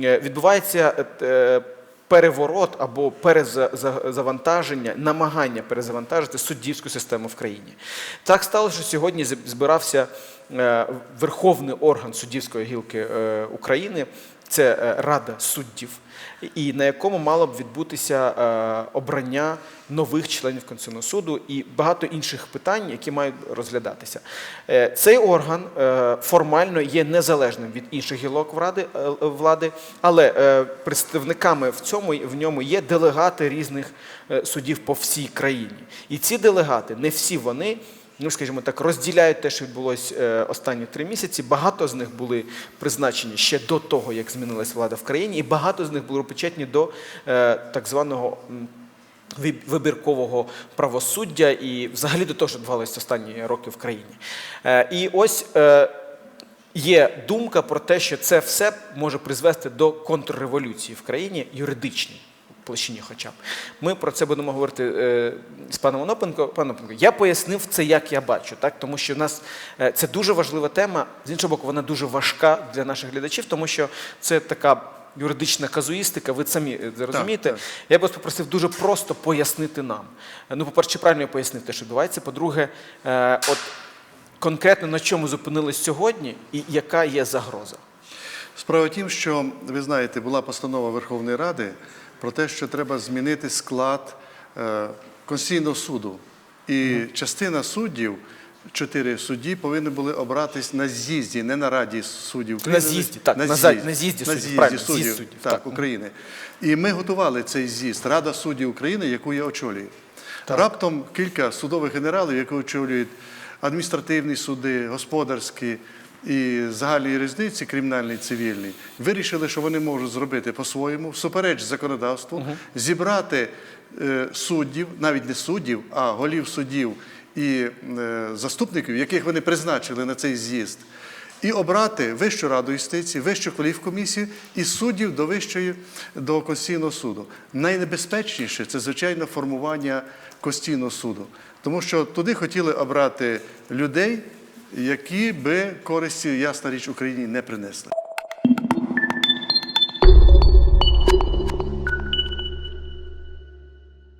е, відбувається е, переворот або перезавантаження, намагання перезавантажити суддівську систему в країні. Так сталося, що сьогодні збирався е, верховний орган суддівської гілки е, України. Це е, Рада суддів, і на якому мало б відбутися е, обрання нових членів Конституційного суду і багато інших питань, які мають розглядатися. Е, Цей орган е, формально є незалежним від інших гілок влади, е, але е, представниками в цьому в ньому є делегати різних е, судів по всій країні. І ці делегати, не всі вони ну, скажімо так, розділяють те, що відбулося е, останні три місяці. Багато з них були призначені ще до того, як змінилась влада в країні, і багато з них були причетні до е, так званого. Вибіркового правосуддя і взагалі до того, що відбувалося останні роки в країні. Е, І ось є думка про те, що це все може призвести до контрреволюції в країні юридичній площині хоча б. Ми про це будемо говорити е, з паном Онопенко. Пане Онопенко, я пояснив це, як я бачу, так? тому що в нас е, це дуже важлива тема. З іншого боку, вона дуже важка для наших глядачів, тому що це така юридична казуїстика, ви самі е, розумієте. так. Я б вас попросив дуже просто пояснити нам. Ну, по-перше, правильно пояснити, що відбувається. По-друге, е, от конкретно на чому зупинились сьогодні і яка є загроза. Справа в тім, що ви знаєте, була постанова Верховної Ради про те, що треба змінити склад е, Конституційного суду. І частина суддів, чотири судді, повинні були обратись на з'їзді, не на раді суддів України. На з'їзді, так, на за- на з'їзді суддів, суддів, так, так. України. І ми готували цей з'їзд, Рада суддів України, яку я очолюю. Раптом кілька судових генералів, які очолюють адміністративні суди, господарські і загальні різниці, кримінальні і цивільні, вирішили, що вони можуть зробити по-своєму, всупереч законодавству, зібрати е, суддів, навіть не суддів, а голів суддів і е, заступників, яких вони призначили на цей з'їзд. І обрати Вищу раду юстиції, Вищу кваліфкомісію і суддів до Вищої до Конституційного суду. Найнебезпечніше це, звичайно, формування Конституційного суду, тому що туди хотіли обрати людей, які би користі, ясна річ, Україні не принесли.